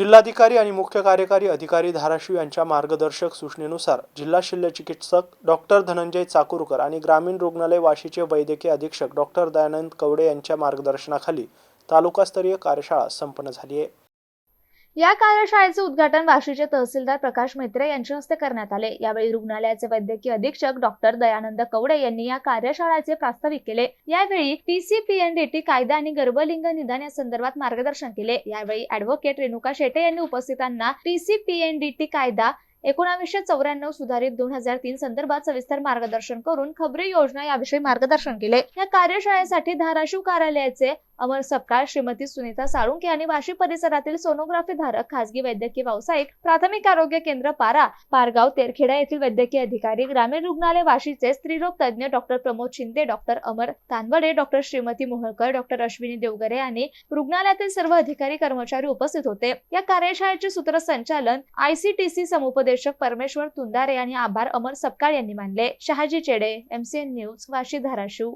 जिल्हाधिकारी आणि मुख्य कार्यकारी अधिकारी धाराशिव यांच्या मार्गदर्शक सूचनेनुसार जिल्हा शल्य चिकित्सक डॉक्टर धनंजय चाकूरकर आणि ग्रामीण रुग्णालय वाशीचे वैद्यकीय अधीक्षक डॉक्टर दयानंद कवडे यांच्या मार्गदर्शनाखाली तालुकास्तरीय कार्यशाळा संपन्न झाली आहे. या कार्यशाळेचे उद्घाटन वाशीचे तहसीलदार प्रकाश मैत्रे यांच्या हस्ते करण्यात आले. यावेळी रुग्णालयाचे वैद्यकीय अधीक्षक डॉक्टर दयानंद कवडे यांनी या कार्यशाळेचे प्रास्ताविक केले. यावेळी पीसीपीएनडीटी कायदा आणि गर्भलिंग निदान या संदर्भात मार्गदर्शन केले. यावेळी ऍडव्होकेट रेणुका शेटे यांनी उपस्थितांना पीसीपीएनडीटी कायदा एकोणावीसशे चौऱ्याण्णव सुधारित दोन हजार तीन संदर्भात सविस्तर मार्गदर्शन करून खबरी योजना याविषयी मार्गदर्शन केले. या कार्यशाळेसाठी धाराशिव कार्यालयाचे अमर सपकाळ श्रीमती सुनीता साळुंके आणि वाशी परिसरातील सोनोग्राफी धारक खासगी वैद्यकीय व्यावसायिक प्राथमिक आरोग्य केंद्र पारा पारगाव तेरखेडा येथील वैद्यकीय अधिकारी ग्रामीण रुग्णालय वाशीचे स्त्रीरोग तज्ज्ञ doctor Pramod Shinde doctor Amar Tanawade doctor Shrimati Mohalkar doctor Ashwini Devgare आणि रुग्णालयातील सर्व अधिकारी कर्मचारी उपस्थित होते. या कार्यशाळेचे सूत्रसंचालन आयसीटीसी समुपदेशक परमेश्वर तुंदारे आणि आभार अमर सपकाळ यांनी मानले. शहाजी चेडे एमसीएन न्यूज वाशी धाराशिव.